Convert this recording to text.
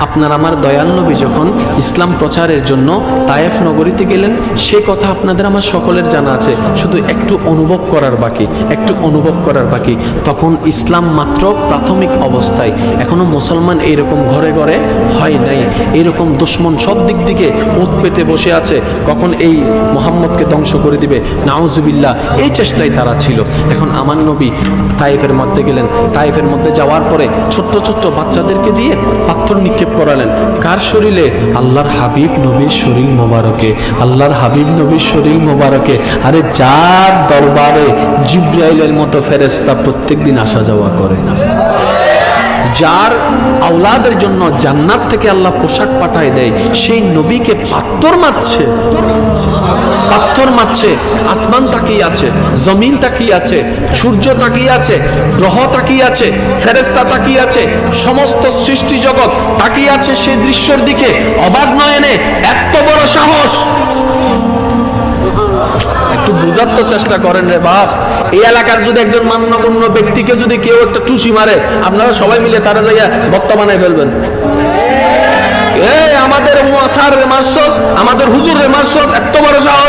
আপনার আমার দয়াল যখন ইসলাম প্রচারের জন্য তায়েফ নগরীতে গেলেন, সে কথা আপনাদের আমার সকলের জানা আছে। শুধু একটু অনুভব করার বাকি, একটু অনুভব করার বাকি। তখন ইসলাম মাত্র প্রাথমিক অবস্থায়। এখনও মুসলমান এইরকম ঘরে ঘরে হয় নাই। এরকম দুশ্মন সব দিক থেকে ওত পেতে বসে আছে। কখন এই মোহাম্মদকে ধ্বংস করে দিবে? নাউজুবিল্লাহ, এই চেষ্টায় তারা ছিল। এখন আমার নবী তাইফের মধ্যে গেলেন। তাইফের মধ্যে যাওয়ার পরে ছোট্ট ছোট্ট বাচ্চাদেরকে দিয়ে পাথর নিক্ষেপ করালেন। কার শরীরে? আল্লাহর হাবিব নবীর শরীর মোবারকে। আল্লাহর হাবিব নবীর শরীর মোবারকে। আরে যার দরবারে জিব্রাইলের মতো ফেরেস্তা প্রত্যেকদিন আসা যাওয়া করে। যার আওলাদের জন্য জান্নাত থেকে আল্লাহ পোশাক পাঠায় দেয়, সেই নবীকে পাত্তর মারছে। পাথর মারছে। আসমান তাকিয়ে আছে, জমিন তাকিয়ে আছে, সূর্য তাকিয়ে আছে, গ্রহ তাকিয়ে আছে ফেরেস্তা তাকিয়ে আছে, সমস্ত সৃষ্টি জগৎ তাকিয়ে আছে সেই দৃশ্যের দিকে। অবাক নয়নে এত বড় সাহস একটু বুঝার তো চেষ্টা করেন রে বাপ? এই এলাকার যদি একজন মান্যগণ্য ব্যক্তিকে যদি কেউ একটা টুসি মারে, আপনারা সবাই মিলে তারা যাইয়া বক্তা বানায় ফেলবেন। এই আমাদের রে আমাদের হুজুর রে মারছস এত বড় সাহস।